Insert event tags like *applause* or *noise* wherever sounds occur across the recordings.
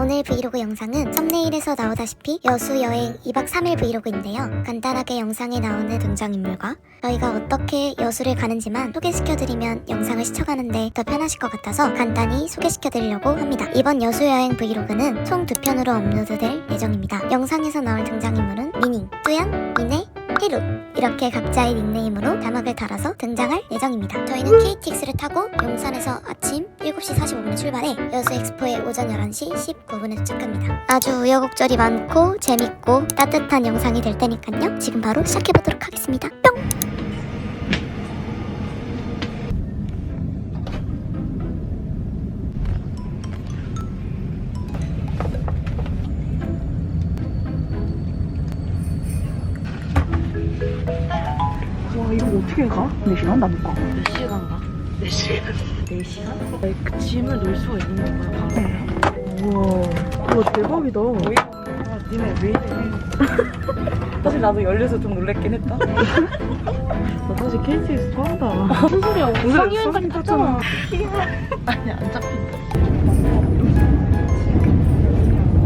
오늘 브이로그 영상은 썸네일에서 나오다시피 여수 여행 2박 3일 브이로그인데요. 간단하게 영상에 나오는 등장인물과 저희가 어떻게 여수를 가는지만 소개시켜드리면 영상을 시청하는데 더 편하실 것 같아서 간단히 소개시켜드리려고 합니다. 이번 여수 여행 브이로그는 총 두 편으로 업로드될 예정입니다. 영상에서 나올 등장인물은 미닝, 뚜양, 미네, 해루 이렇게 각자의 닉네임으로 자막을 달아서 등장할 예정입니다. 저희는 KTX를 타고 용산에서 아침 7시 45분에 출발해 여수 엑스포에 오전 11시 19분에 도착합니다. 아주 우여곡절이 많고 재밌고 따뜻한 영상이 될 테니까요. 지금 바로 시작해보도록 하겠습니다. 뿅! 어떻게 가? 4시간? 나못 가. 몇 시간 가? 4시간? 4시간? 그 짐을 놓을 수가 있는 거야, 방에. 우와 우와 대박이다. 아, 니네 왜 이래? *laughs* 사실 나도 열려서 좀 놀랬긴 했다. *laughs* 나 사실 KTX 처음다. 무슨 소리야? 상여행까지 탔잖아. 아니, 안 잡힌다.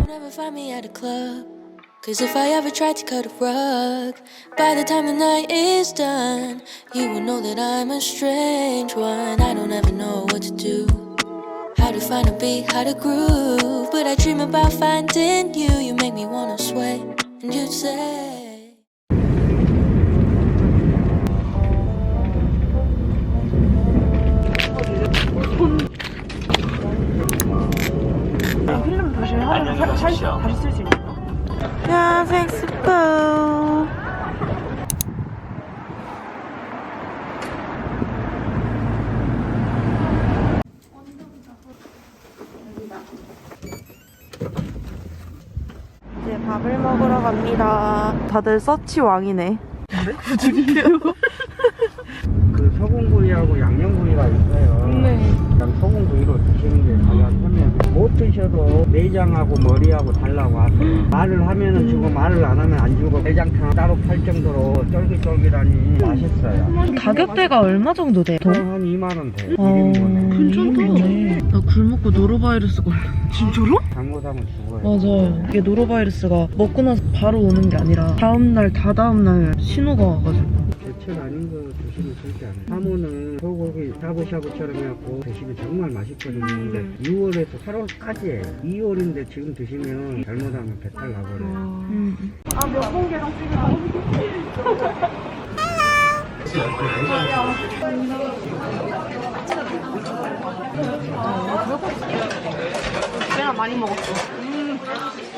Never find me at a club. Cause if I ever tried to cut a rug, by the time the night is done, you will know that I'm a strange one. I don't ever know what to do. How to find a beat, how to groove. But I dream about finding you. You make me wanna sway. And you'd say. 밥을 먹으러 갑니다. 다들 서치 왕이네. 그 소금구이하고 양념구이가 있어요. 네. 그냥 소금구이로 드시는 게 가장 편해요. 못 드셔도 내장하고 머리하고 달라고 하세요. 말을 하면은 주고 말을 안 하면 안 주고 내장탕 따로 팔 정도로 쫄깃쫄깃하니 맛있어요. 가격대가 얼마 정도 돼요? 한 2만 원 돼요. 어, 1인분에. 괜찮다. 나 굶먹고 노로바이러스 걸려. *laughs* 진짜로? 잘못하면 죽어요. 맞아요. 이게 노로바이러스가 먹고 나서 바로 오는 게 아니라 다음날, 다다음날 신호가 와가지고. 제철 아닌 거 드시면 절대 안 해요. 사모는 소고기 샤브샤브처럼 해갖고 드시면 정말 맛있거든요. 근데 6월에서 8월까지 해요. 2월인데 지금 드시면 잘못하면 배탈 나버려요. 음. 내가 많이 먹었어. 야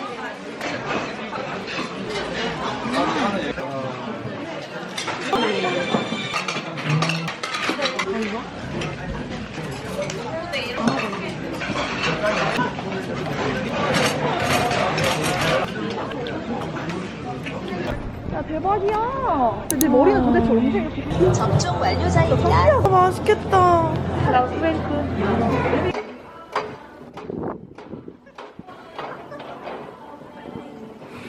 대박이야. 내 머리는 도대체 언제 이렇게 접종 완료자입니다. 아, 맛있겠다.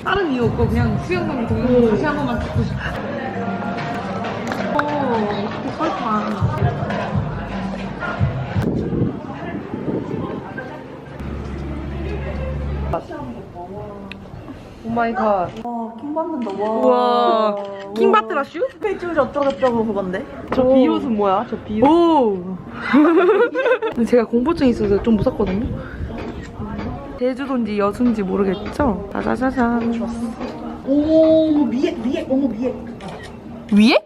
다른 이유 없고 그냥 수영장 동영상 다시 한 번만 찍고 싶어. 마이갓. 우와. 킹 받더라 슈? 페이지를 어쩌고저쩌고 그건데. 저 비옷은 뭐야? 저 비옷. 오. 근데 제가 공포증 있어서 좀 무섭거든요. 제주도인지 여수인지 모르겠죠? 짜자자잔. 오 위에 위에 어머 위에. 위에?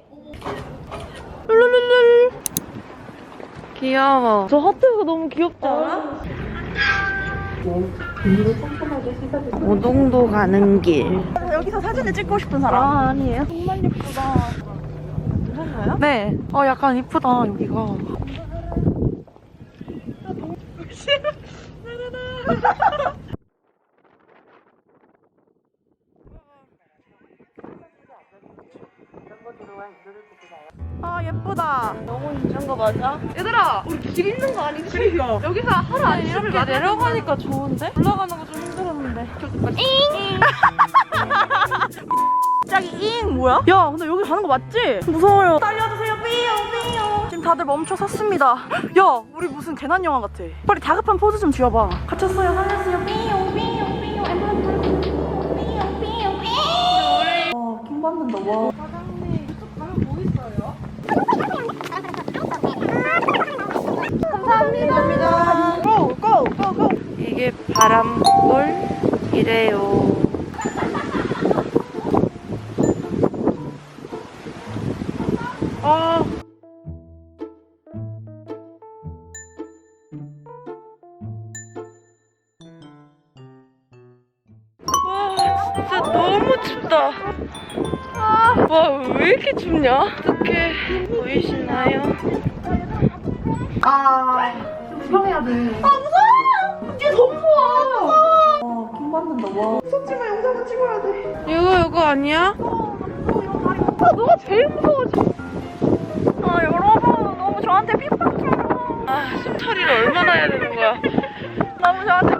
룰루룰룰. 귀여워. 저 하트가 너무 귀엽지 않아? 오동도 가는 길. 여기서 사진을 찍고 싶은 사람. 아 아니에요. 정말 예쁘다. 괜찮나요? 네. 어, 약간 이쁘다, 여기가. 아 *laughs* 거 맞아? 얘들아, 우리 길 있는 거 아니지? 그러니까. 여기서 하루 안 쉬면 이렇게 내려가니까 좋은데? 올라가는 거 좀 힘들었는데. 갑자기 *laughs* 잉 뭐야? 야 근데 여기 가는 거 맞지? 무서워요. 살려주세요 삐용 삐용. 지금 다들 멈춰 섰습니다. 야, 우리 무슨 개난 영화 같아. 빨리 다급한 포즈 좀 지어봐. 갇혔어요, 살렸어요. 삐용, 삐용, 삐용. 삐용, 삐용, 삐용. 와, 킹 받는다, 와. 와, 왜 이렇게 춥냐? 어떻게 보이시나요? 구경해야 돼. 아, 무서워! 뒤에 너무 무서워. 와, 킹 받는다, 와. 속지마 영상은 찍어야 돼. 이거 이거 아니야? 아, 너가 제일 무서워. 아, 여러분, 너무 저한테 핍박 줘요. 아, 숨처리를 얼마나 해야 되는 거야? 너무 저한테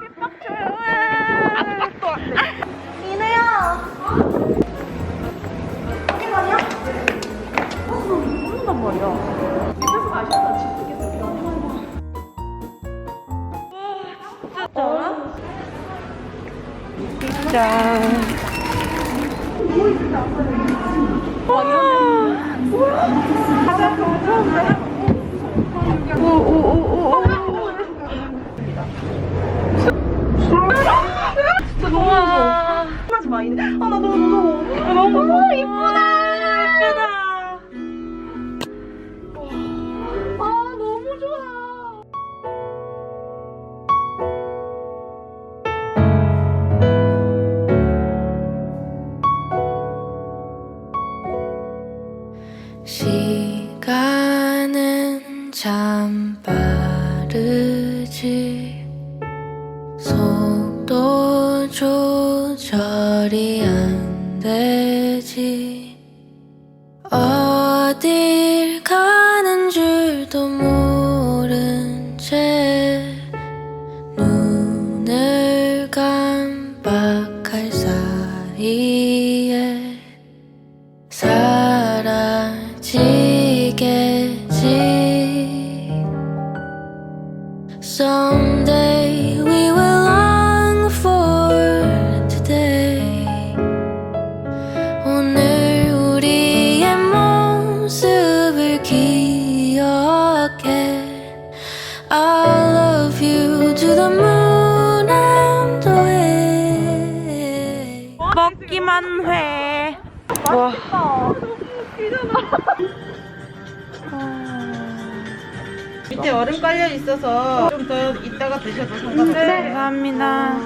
짠. 진짜 조절이 안 되지. 어딜 가는 줄도 모른 채 눈을 깜빡할 사이에 사라지겠지 해. 와. 밑에 얼음 깔려 있어서 좀 더 이따가 드셔도 상관없어요. 감사합니다.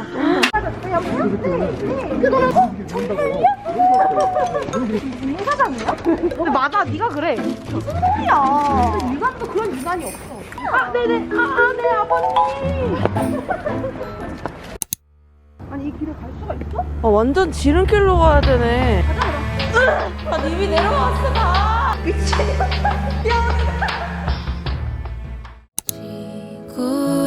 근데 맞아, 네가 그래. 무슨이야. 유관도 그런 유관이 없어. 아, 네네. 아, 아, 네, 아버님. 이 길을 갈 수가 있어? 아, 완전 지름길로 가야 되네. 아, 님이 내려왔어, 나. 미친. *laughs* 지구